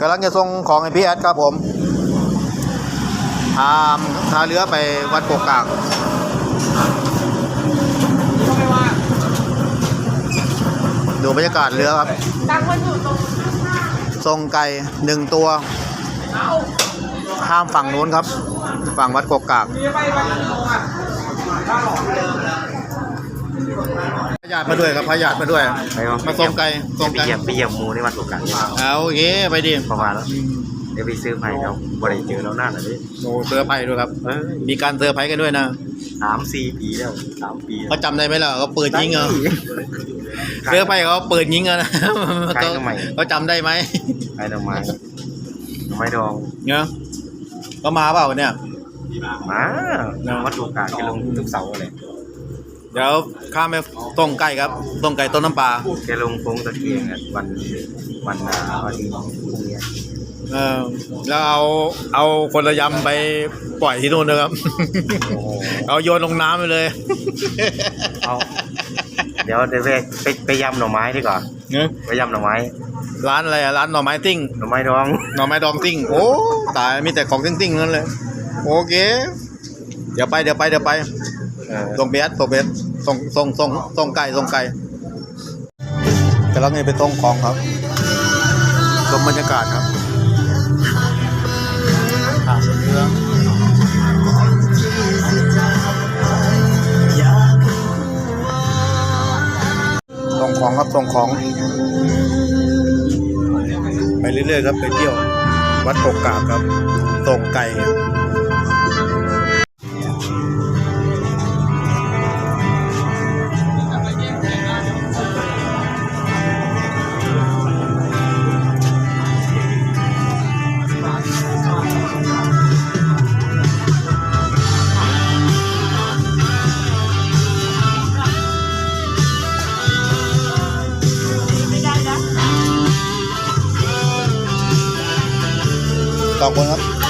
กำลังจะส่งของให้พี่แอดครับผมทามท่าเรือไปวัดโกกากดูบรรยากาศเรือครับตั้งมันอยู่งทรงไก่หนึ่งตัว ข้ามฝั่งนู้นครับ ฝั่งวัดกกกาก มีไปไปกี่โมงอะถ้าหลอกเลยพยาธิมาด้วยครับพยาธิมาด้วยมาทรงไก่ทรงไปไก่เยี่ยมไปเยี่ยมหมูในวันสงกรานต์เนี่ยเอาโอเคไปดิประมาณแล้วเดี๋ยวไปซื้อไผ่แล้วบ่ได้เจอแล้วหน้าหน่อยดิโอ้เซอร์ไพรส์ด้วยครับ เออมีการเซอร์ไพรส์กันด้วยนะสามสี่ปีแล้วสามปีเขาจำได้ไหมล่ะเขาเปิดยิงเหรอเซอร์ไพรส์เขาเปิดยิงเหรอนะใช่ทำไมเขาจำได้ไหมไอ้ดอกไม้ดอกไม้ดองเนาะก็มาเปล่าเนี่ยมาวัดสงกรานต์แกลงทุกเสาร์เลย เดี๋ยวข้ามไปต้มไก่ครับต้มไก่ต้นน้ำปลาแกลงโค้งตะเกียงอะวันวันอ่าวันนี้พรุ่งนี้เออแล้วเอาเอาคนละยำไปปล่อยที่นู่นนะครับ โอ้โหเอาโยนลงน้ำไปเลยเอาเดี๋ยวเดี๋ยวไปไปไปยำหน่อไม้ดีกว่าเนอะไปยำหน่อไม้ร้านอะไรอะร้านหน่อไม้ติ้ง หน่อไม้ดองหน่อไม้ดองติ้ง โอ้ตายมีแต่ของติ้งติ้งๆนั่นเลย โอเค เดี๋ยวไปเดี๋ยวไปเดี๋ยวไป เออส่งเบสส่งเบสส่งส่งส่งส่งไก่ส่งไก่กำลังไปส่งของครับชมบรรยากาศครับทางเรือส่งของครับส่งของ ไปเรื่อยๆครับไปเที่ยว วัดกกกากครับส่งไก่ ขอบคุณครับ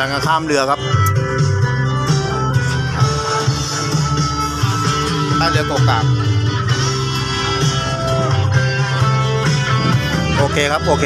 ลังข้ามเรือครับข้ามเรือกกกากโอเคครับ โอเค